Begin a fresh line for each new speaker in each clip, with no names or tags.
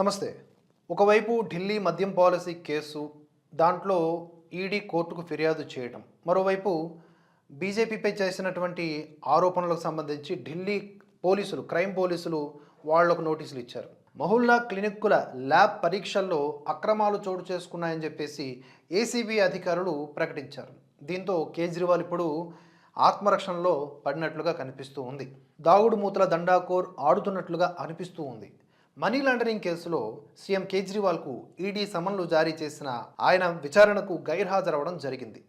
నమస్తే. ఒకవైపు ఢిల్లీ మద్యం పాలసీ కేసు దాంట్లో ఈడీ కోర్టుకు ఫిర్యాదు చేయటం. మరోవైపు బీజేపీపై చేసినటువంటి ఆరోపణలకు సంబంధించి ఢిల్లీ పోలీసులు క్రైమ్ పోలీసులు వాళ్ళకు నోటీసులు ఇచ్చారు. మహుల్లా క్లినిక్కుల ల్యాబ్ పరీక్షల్లో అక్రమాలు చోటు చేసుకున్నాయని చెప్పేసి ఏసీబీ అధికారులు ప్రకటించారు. దీంతో కేజ్రీవాల్ ఇప్పుడు ఆత్మరక్షణలో పడినట్లుగా కనిపిస్తూ ఉంది. దాగుడు మూతల దండాకోర్ ఆడుతున్నట్లుగా అనిపిస్తూ ఉంది. మనీ లాండరింగ్ కేసులో సీఎం కేజ్రీవాల్కు ఈడీ సమన్లు జారీ చేసిన ఆయన విచారణకు గైర్హాజరవడం జరిగింది.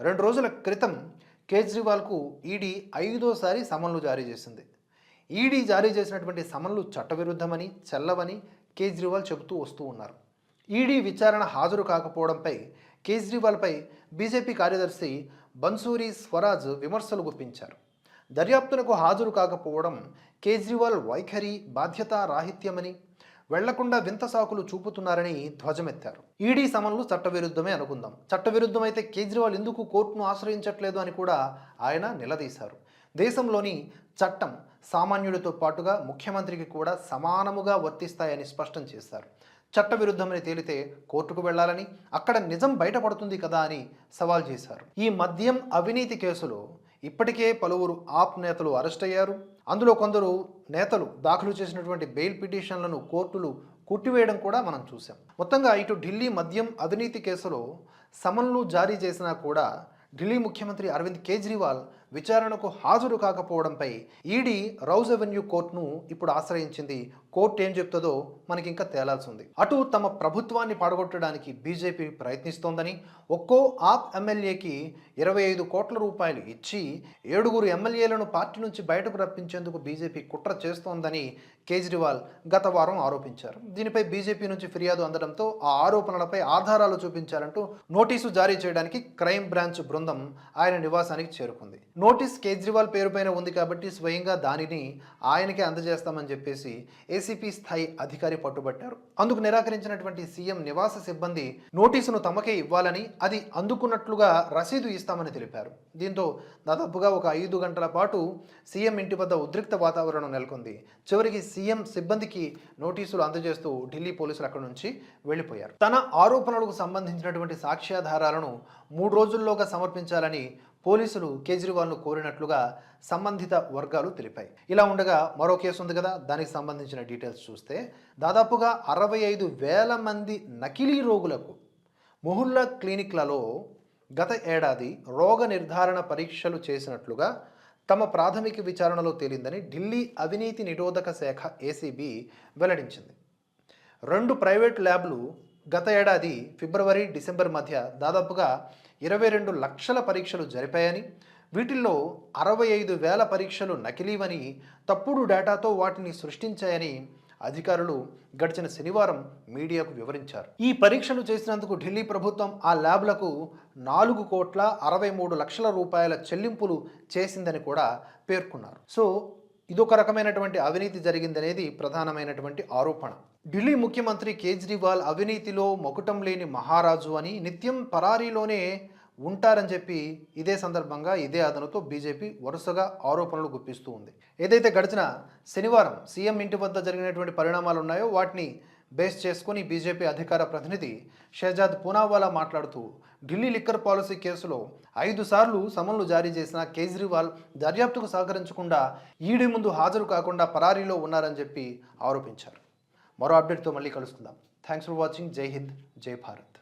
రెండు రోజుల క్రితం కేజ్రీవాల్కు ఈడీ ఐదోసారి సమన్లు జారీ చేసింది. ఈడీ జారీ చేసినటువంటి సమన్లు చట్టవిరుద్ధమని చెల్లవని కేజ్రీవాల్ చెబుతూ వస్తూ ఉన్నారు. ఈడీ విచారణ హాజరు కాకపోవడంపై కేజ్రీవాల్పై బీజేపీ కార్యదర్శి బన్సూరి స్వరాజ్ విమర్శలు గుప్పించారు. దర్యాప్తునకు హాజరు కాకపోవడం కేజ్రీవాల్ వైఖరి బాధ్యత రాహిత్యమని వెళ్ళకుండా వింత సాకులు చూపుతున్నారని ధ్వజమెత్తారు. ఈడీ సమన్లు చట్టవిరుద్ధమే అనుకుందాం. చట్టవిరుద్ధమైతే కేజ్రీవాల్ ఎందుకు కోర్టును ఆశ్రయించట్లేదు అని కూడా ఆయన నిలదీశారు. దేశంలోని చట్టం సామాన్యుడితో పాటుగా ముఖ్యమంత్రికి కూడా సమానముగా వర్తిస్తాయని స్పష్టం చేశారు. చట్టవిరుద్ధమని తేలితే కోర్టుకు వెళ్ళాలని అక్కడ నిజం బయటపడుతుంది కదా అని సవాల్ చేశారు. ఈ మద్యం అవినీతి కేసులో ఇప్పటికే పలువురు ఆప్ నేతలు అరెస్ట్ అయ్యారు. అందులో కొందరు నేతలు దాఖలు చేసినటువంటి బెయిల్ పిటిషన్లను కోర్టులు కొట్టివేయడం కూడా మనం చూసాం మొత్తంగా ఇటు ఢిల్లీ మద్యం అవినీతి కేసులో సమన్లు జారీ చేసినా కూడా ఢిల్లీ ముఖ్యమంత్రి అరవింద్ కేజ్రీవాల్ విచారణకు హాజరు కాకపోవడంపై ఈడీ రౌజ్ అవెన్యూ కోర్టును ఇప్పుడు ఆశ్రయించింది. కోర్టు ఏం చెప్తుందో మనకి ఇంకా తేలాల్సి ఉంది అటు తమ ప్రభుత్వాన్ని పడగొట్టడానికి బీజేపీ ప్రయత్నిస్తోందని ఒక్కో ఆప్ ఎమ్మెల్యేకి ఇరవై ఐదు కోట్ల రూపాయలు ఇచ్చి ఏడుగురు ఎమ్మెల్యేలను పార్టీ నుంచి బయటకు రప్పించేందుకు బీజేపీ కుట్ర చేస్తోందని కేజ్రీవాల్ గత వారం ఆరోపించారు. దీనిపై బీజేపీ నుంచి ఫిర్యాదు అందడంతో ఆ ఆరోపణలపై ఆధారాలు చూపించాలంటూ నోటీసు జారీ చేయడానికి క్రైమ్ బ్రాంచ్ బృందం ఆయన నివాసానికి చేరుకుంది. నోటీస్ కేజ్రీవాల్ పేరుపైన ఉంది కాబట్టి స్వయంగా దానిని ఆయనకే అందజేస్తామని చెప్పేసి ఏసీపీ స్థాయి అధికారి పట్టుబట్టారు. అందుకు నిరాకరించినటువంటి సీఎం నివాస సిబ్బంది నోటీసును తమకే ఇవ్వాలని అది అందుకున్నట్లుగా రసీదు ఇస్తామని తెలిపారు. దీంతో దాదాపుగా ఒక ఐదు గంటల పాటు సీఎం ఇంటి వద్ద ఉద్రిక్త వాతావరణం నెలకొంది. చివరికి సీఎం సిబ్బందికి నోటీసులు అందజేస్తూ ఢిల్లీ పోలీసులు అక్కడి నుంచి వెళ్ళిపోయారు. తన ఆరోపణలకు సంబంధించినటువంటి సాక్ష్యాధారాలను మూడు రోజుల్లోగా సమర్పించాలని పోలీసులు కేజ్రీవాల్ను కోరినట్లుగా సంబంధిత వర్గాలు తెలిపాయి. ఇలా ఉండగా మరో కేసు ఉంది కదా దానికి సంబంధించిన డీటెయిల్స్ చూస్తే దాదాపుగా అరవై ఐదు వేల మంది నకిలీ రోగులకు మొహుల్లా క్లినిక్లలో గత ఏడాది రోగ నిర్ధారణ పరీక్షలు చేసినట్లుగా తమ ప్రాథమిక విచారణలో తేలిందని ఢిల్లీ అవినీతి నిరోధక శాఖ ఏసీబీ వెల్లడించింది. రెండు ప్రైవేట్ ల్యాబ్లు గత ఏడాది ఫిబ్రవరి డిసెంబర్ మధ్య దాదాపుగా ఇరవై రెండు లక్షల పరీక్షలు జరిపాయని వీటిల్లో అరవై ఐదు వేల పరీక్షలు నకిలీవని తప్పుడు డేటాతో వాటిని సృష్టించాయని అధికారులు గడిచిన శనివారం మీడియాకు వివరించారు. ఈ పరీక్షలు చేసినందుకు ఢిల్లీ ప్రభుత్వం ఆ ల్యాబ్లకు నాలుగు కోట్ల అరవై మూడు లక్షల రూపాయల చెల్లింపులు చేసిందని కూడా పేర్కొన్నారు. సో ఇదొక రకమైనటువంటి అవినీతి జరిగిందనేది ప్రధానమైనటువంటి ఆరోపణ. ఢిల్లీ ముఖ్యమంత్రి కేజ్రీవాల్ అవినీతిలో మొకటం లేని మహారాజు అని నిత్యం పరారీలోనే ఉంటారని చెప్పి ఇదే సందర్భంగా ఇదే అదనతో బీజేపీ వరుసగా ఆరోపణలు గుప్పిస్తూ ఉంది. ఏదైతే గడిచిన శనివారం సీఎం ఇంటి వద్ద జరిగినటువంటి పరిణామాలు ఉన్నాయో వాటిని బేస్ చేసుకుని బీజేపీ అధికార ప్రతినిధి షహజాద్ పూనావాలా మాట్లాడుతూ ఢిల్లీ లిక్కర్ పాలసీ కేసులో ఐదు సార్లు సమన్లు జారీ చేసిన కేజ్రీవాల్ దర్యాప్తుకు సహకరించకుండా ఈడీ ముందు హాజరు కాకుండా పరారీలో ఉన్నారని చెప్పి ఆరోపించారు. మరో అప్డేట్తో మళ్ళీ కలుసుకుందాం. థ్యాంక్స్ ఫర్ వాచింగ్ జై హింద్ జై భారత్